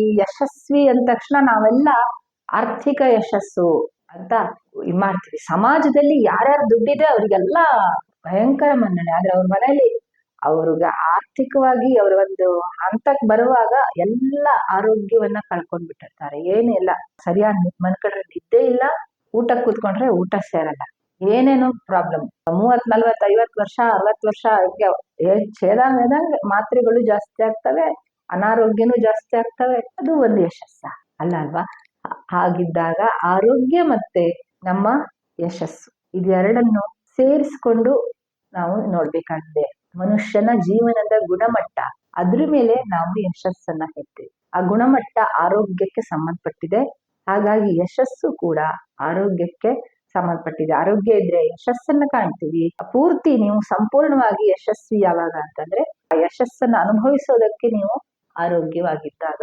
ಈ ಯಶಸ್ವಿ ಅಂದ ತಕ್ಷಣ ನಾವೆಲ್ಲ ಆರ್ಥಿಕ ಯಶಸ್ಸು ಅಂತ ಇದ್ ಮಾಡ್ತೀವಿ. ಸಮಾಜದಲ್ಲಿ ಯಾರ್ಯಾರು ದುಡ್ಡಿದೆ ಅವರಿಗೆಲ್ಲ ಭಯಂಕರ ಮನ್ನಣೆ. ಆದ್ರೆ ಅವ್ರ ಮನೆಯಲ್ಲಿ ಅವ್ರಿಗೆ ಆರ್ಥಿಕವಾಗಿ ಅವ್ರ ಒಂದು ಹಂತಕ್ಕೆ ಬರುವಾಗ ಎಲ್ಲ ಆರೋಗ್ಯವನ್ನ ಕಳ್ಕೊಂಡ್ಬಿಟ್ಟಿರ್ತಾರೆ ಏನಿಲ್ಲ ಸರಿಯಾಗಿ ಮನ್ಕಡೆ ನಿದ್ದೆ ಇಲ್ಲ. ಊಟ ಕೂತ್ಕೊಂಡ್ರೆ ಊಟ ಸೇರಲ್ಲ. ಏನೇನೋ ಪ್ರಾಬ್ಲಮ್. ಮೂವತ್ ನಲ್ವತ್ ಐವತ್ ವರ್ಷ ಅರವತ್ ವರ್ಷ ಛೇದಂಗ್ ಮಾತ್ರೆಗಳು ಜಾಸ್ತಿ ಆಗ್ತವೆ. ಅನಾರೋಗ್ಯನೂ ಜಾಸ್ತಿ ಆಗ್ತವೆ. ಅದು ಒಂದು ಯಶಸ್ಸ. ಅಲ್ಲ ಅಲ್ವಾ? ಹಾಗಿದ್ದಾಗ ಆರೋಗ್ಯ ಮತ್ತೆ ನಮ್ಮ ಯಶಸ್ಸು. ಇದೆರಡನ್ನು ಸೇರಿಸ್ಕೊಂಡು ನಾವು ನೋಡ್ಬೇಕಾಗಿದೆ. ಮನುಷ್ಯನ ಜೀವನದ ಗುಣಮಟ್ಟ, ಅದ್ರ ಮೇಲೆ ನಾವು ಯಶಸ್ಸನ್ನ ಹೇಳ್ತೀವಿ ಆ ಗುಣಮಟ್ಟ ಆರೋಗ್ಯಕ್ಕೆ ಸಂಬಂಧಪಟ್ಟಿದೆ. ಹಾಗಾಗಿ ಯಶಸ್ಸು ಕೂಡ ಆರೋಗ್ಯಕ್ಕೆ ಸಂಬಂಧಪಟ್ಟಿದೆ. ಆರೋಗ್ಯ ಇದ್ರೆ ಯಶಸ್ಸನ್ನ ಕಾಣ್ತೀವಿ. ಪೂರ್ತಿ ನೀವು ಸಂಪೂರ್ಣವಾಗಿ ಯಶಸ್ವಿ ಯಾವಾಗ ಅಂತಂದ್ರೆ, ಆ ಯಶಸ್ಸನ್ನ ಅನುಭವಿಸೋದಕ್ಕೆ ನೀವು ಆರೋಗ್ಯವಾಗಿದ್ದಾಗ